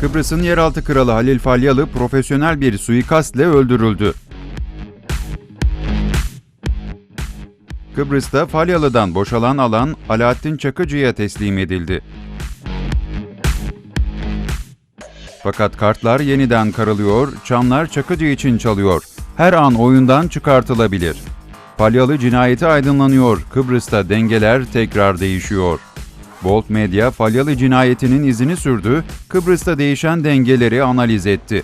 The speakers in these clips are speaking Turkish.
Kıbrıs'ın yeraltı kralı Halil Falyalı profesyonel bir suikastle öldürüldü. Kıbrıs'ta Falyalı'dan boşalan alan Alaaddin Çakıcı'ya teslim edildi. Fakat kartlar yeniden karılıyor, çanlar Çakıcı için çalıyor. Her an oyundan çıkartılabilir. Falyalı cinayeti aydınlanıyor, Kıbrıs'ta dengeler tekrar değişiyor. Bolt Medya, Falyalı cinayetinin izini sürdü, Kıbrıs'ta değişen dengeleri analiz etti.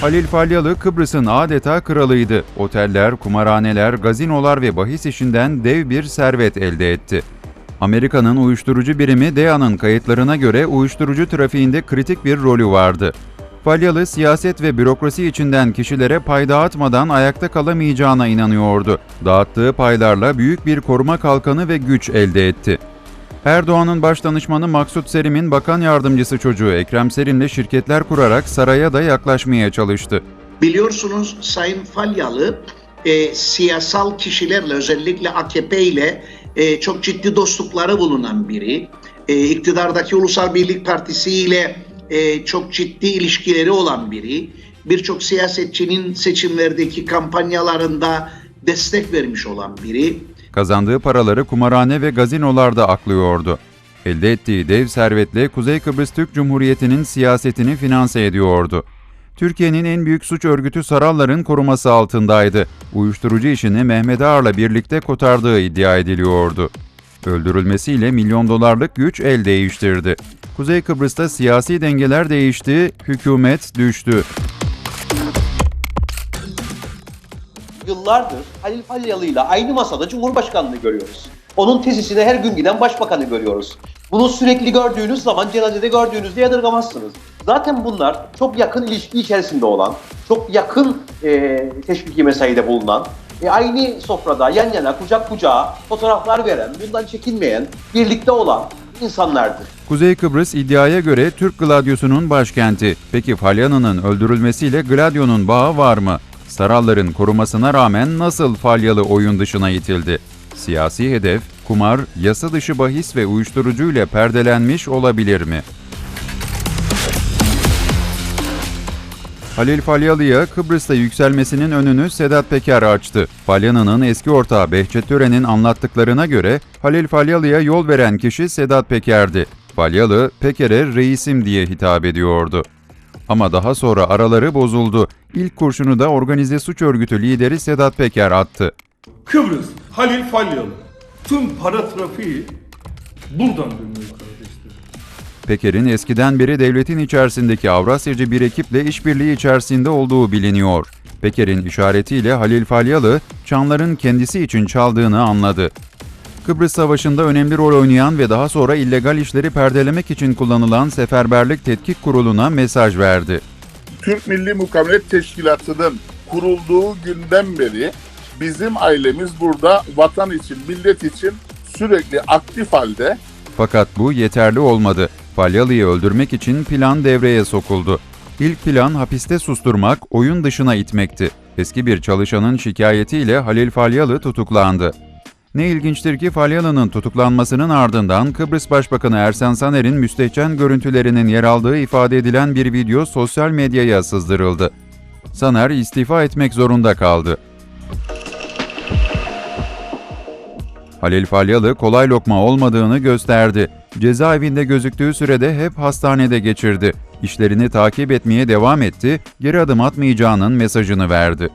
Halil Falyalı Kıbrıs'ın adeta kralıydı. Oteller, kumarhaneler, gazinolar ve bahis işinden dev bir servet elde etti. Amerika'nın uyuşturucu birimi DEA'nın kayıtlarına göre uyuşturucu trafiğinde kritik bir rolü vardı. Falyalı siyaset ve bürokrasi içinden kişilere pay dağıtmadan ayakta kalamayacağına inanıyordu. Dağıttığı paylarla büyük bir koruma kalkanı ve güç elde etti. Erdoğan'ın baş danışmanı Maksut Serim'in bakan yardımcısı çocuğu Ekrem Serin'le şirketler kurarak saraya da yaklaşmaya çalıştı. Biliyorsunuz Sayın Falyalı e, siyasal kişilerle özellikle AKP ile e, çok ciddi dostlukları bulunan biri. E, iktidardaki Ulusal Birlik Partisi ile e, çok ciddi ilişkileri olan biri. Birçok siyasetçinin seçimlerdeki kampanyalarında destek vermiş olan biri. Kazandığı paraları kumarhane ve gazinolarda aklıyordu. Elde ettiği dev servetle Kuzey Kıbrıs Türk Cumhuriyeti'nin siyasetini finanse ediyordu. Türkiye'nin en büyük suç örgütü Sarallar'ın koruması altındaydı. Uyuşturucu işini Mehmet Ağar'la birlikte kotardığı iddia ediliyordu. Öldürülmesiyle milyon dolarlık güç el değiştirdi. Kuzey Kıbrıs'ta siyasi dengeler değişti, hükümet düştü. Yıllardır Halil Falyalı ile aynı masada Cumhurbaşkanlığı görüyoruz. Onun tezisine her gün giden başbakanı görüyoruz. Bunu sürekli gördüğünüz zaman cenazede gördüğünüzde yadırgamazsınız. Zaten bunlar çok yakın ilişki içerisinde olan, çok yakın e, teşviki mesaide bulunan, e, aynı sofrada yan yana kucak kucağa fotoğraflar veren, bundan çekinmeyen, birlikte olan insanlardır. Kuzey Kıbrıs iddiaya göre Türk Gladyosu'nun başkenti. Peki Falyalı'nın öldürülmesiyle Gladyo'nun bağı var mı? Saralların korumasına rağmen nasıl Falyalı oyun dışına itildi? Siyasi hedef, kumar, yasa dışı bahis ve uyuşturucuyla perdelenmiş olabilir mi? Halil Falyalı'ya Kıbrıs'ta yükselmesinin önünü Sedat Peker açtı. Falyalı'nın eski ortağı Behçet Tören'in anlattıklarına göre Halil Falyalı'ya yol veren kişi Sedat Peker'di. Falyalı, Peker'e reisim diye hitap ediyordu. Ama daha sonra araları bozuldu. İlk kurşunu da organize suç örgütü lideri Sedat Peker attı. Kıbrıs, Halil Falyalı. Tüm para trafiği buradan dönüyor kardeşler. Peker'in eskiden beri devletin içerisindeki Avrasyacı bir ekiple işbirliği içerisinde olduğu biliniyor. Peker'in işaretiyle Halil Falyalı, çanların kendisi için çaldığını anladı. Kıbrıs Savaşı'nda önemli rol oynayan ve daha sonra illegal işleri perdelemek için kullanılan Seferberlik Tetkik Kurulu'na mesaj verdi. Türk Milli Mukavemet Teşkilatı'nın kurulduğu günden beri bizim ailemiz burada vatan için, millet için sürekli aktif halde. Fakat bu yeterli olmadı. Falyalı'yı öldürmek için plan devreye sokuldu. İlk plan hapiste susturmak, oyun dışına itmekti. Eski bir çalışanın şikayetiyle Halil Falyalı tutuklandı. Ne ilginçtir ki Falyalı'nın tutuklanmasının ardından Kıbrıs Başbakanı Ersen Saner'in müstehcen görüntülerinin yer aldığı ifade edilen bir video sosyal medyaya sızdırıldı. Saner istifa etmek zorunda kaldı. Halil Falyalı kolay lokma olmadığını gösterdi. Cezaevinde gözüktüğü sürede hep hastanede geçirdi. İşlerini takip etmeye devam etti, geri adım atmayacağının mesajını verdi.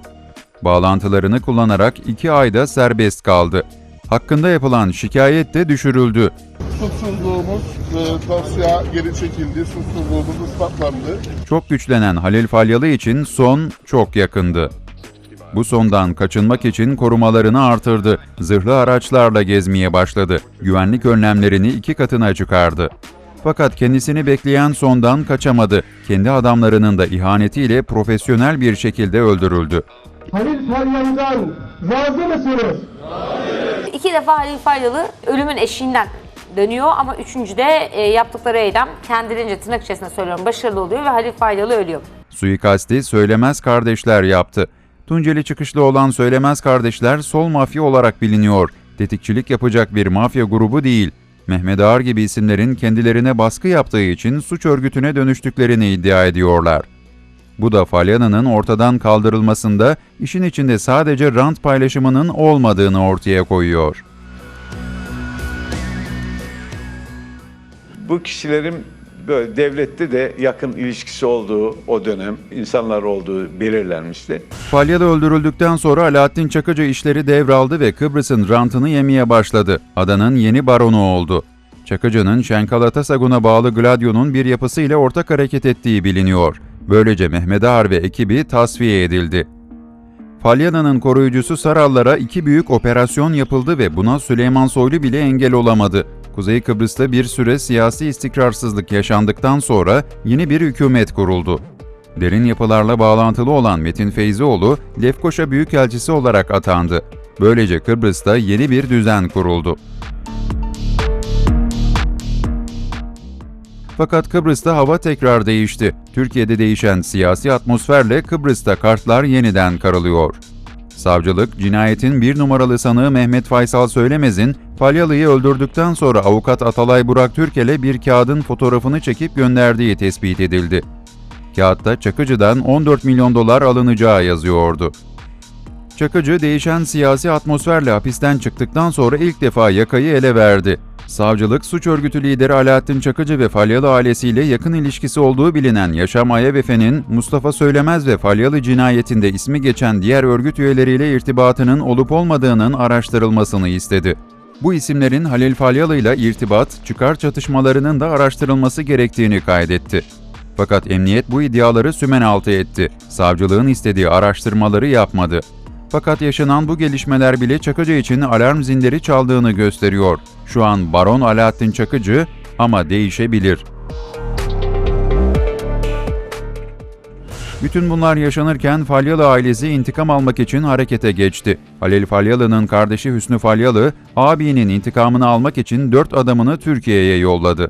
Bağlantılarını kullanarak iki ayda serbest kaldı. Hakkında yapılan şikayet de düşürüldü. Suçsuzluğumuz e, dosya geri çekildi, suçsuzluğumuz ispatlandı. Çok güçlenen Halil Falyalı için son çok yakındı. Bu sondan kaçınmak için korumalarını artırdı. Zırhlı araçlarla gezmeye başladı. Güvenlik önlemlerini iki katına çıkardı. Fakat kendisini bekleyen sondan kaçamadı. Kendi adamlarının da ihanetiyle profesyonel bir şekilde öldürüldü. Halil Falyalı'dan razı mısınız? İki defa Halil Falyalı ölümün eşiğinden dönüyor ama üçüncüde e, yaptıkları eylem kendilerince tırnak içerisinde söylüyorum başarılı oluyor ve Halil Falyalı ölüyor. Suikasti Söylemez kardeşler yaptı. Tunceli çıkışlı olan Söylemez kardeşler sol mafya olarak biliniyor. Tetikçilik yapacak bir mafya grubu değil. Mehmet Ağar gibi isimlerin kendilerine baskı yaptığı için suç örgütüne dönüştüklerini iddia ediyorlar. Bu da Falyana'nın ortadan kaldırılmasında işin içinde sadece rant paylaşımının olmadığını ortaya koyuyor. Bu kişilerin böyle devlette de yakın ilişkisi olduğu o dönem insanlar olduğu belirlenmişti. Falyalı öldürüldükten sonra Alaaddin Çakıcı işleri devraldı ve Kıbrıs'ın rantını yemeye başladı. Adanın yeni baronu oldu. Çakıcı'nın Şenkalatasagun'a bağlı Gladio'nun bir yapısıyla ortak hareket ettiği biliniyor. Böylece Mehmet Ağar ve ekibi tasfiye edildi. Falyana'nın koruyucusu Sarallara iki büyük operasyon yapıldı ve buna Süleyman Soylu bile engel olamadı. Kuzey Kıbrıs'ta bir süre siyasi istikrarsızlık yaşandıktan sonra yeni bir hükümet kuruldu. Derin yapılarla bağlantılı olan Metin Feyzioğlu, Lefkoşa Büyükelçisi olarak atandı. Böylece Kıbrıs'ta yeni bir düzen kuruldu. Fakat Kıbrıs'ta hava tekrar değişti. Türkiye'de değişen siyasi atmosferle Kıbrıs'ta kartlar yeniden karılıyor. Savcılık, cinayetin bir numaralı sanığı Mehmet Faysal Söylemez'in Falyalı'yı öldürdükten sonra avukat Atalay Burak Türkel'e bir kağıdın fotoğrafını çekip gönderdiği tespit edildi. Kağıtta Çakıcı'dan 14 milyon dolar alınacağı yazıyordu. Çakıcı değişen siyasi atmosferle hapisten çıktıktan sonra ilk defa yakayı ele verdi. Savcılık, suç örgütü lideri Alaaddin Çakıcı ve Falyalı ailesiyle yakın ilişkisi olduğu bilinen Yaşam Ayabefe'nin Mustafa Söylemez ve Falyalı cinayetinde ismi geçen diğer örgüt üyeleriyle irtibatının olup olmadığının araştırılmasını istedi. Bu isimlerin Halil Falyalı ile irtibat, çıkar çatışmalarının da araştırılması gerektiğini kaydetti. Fakat emniyet bu iddiaları sümen altı etti. Savcılığın istediği araştırmaları yapmadı. Fakat yaşanan bu gelişmeler bile Çakıcı için alarm zilleri çaldığını gösteriyor. Şu an Baron Alaaddin Çakıcı ama değişebilir. Bütün bunlar yaşanırken Falyalı ailesi intikam almak için harekete geçti. Halil Falyalı'nın kardeşi Hüsnü Falyalı, abinin intikamını almak için dört adamını Türkiye'ye yolladı.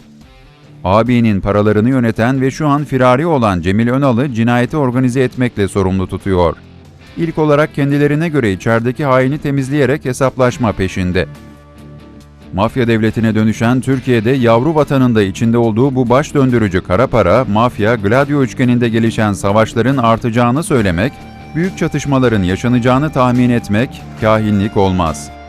Abinin paralarını yöneten ve şu an firari olan Cemil Önal'ı cinayeti organize etmekle sorumlu tutuyor. İlk olarak kendilerine göre içerideki haini temizleyerek hesaplaşma peşinde. Mafya devletine dönüşen Türkiye'de yavru vatanında içinde olduğu bu baş döndürücü kara para, mafya, Gladio üçgeninde gelişen savaşların artacağını söylemek, büyük çatışmaların yaşanacağını tahmin etmek kahinlik olmaz.''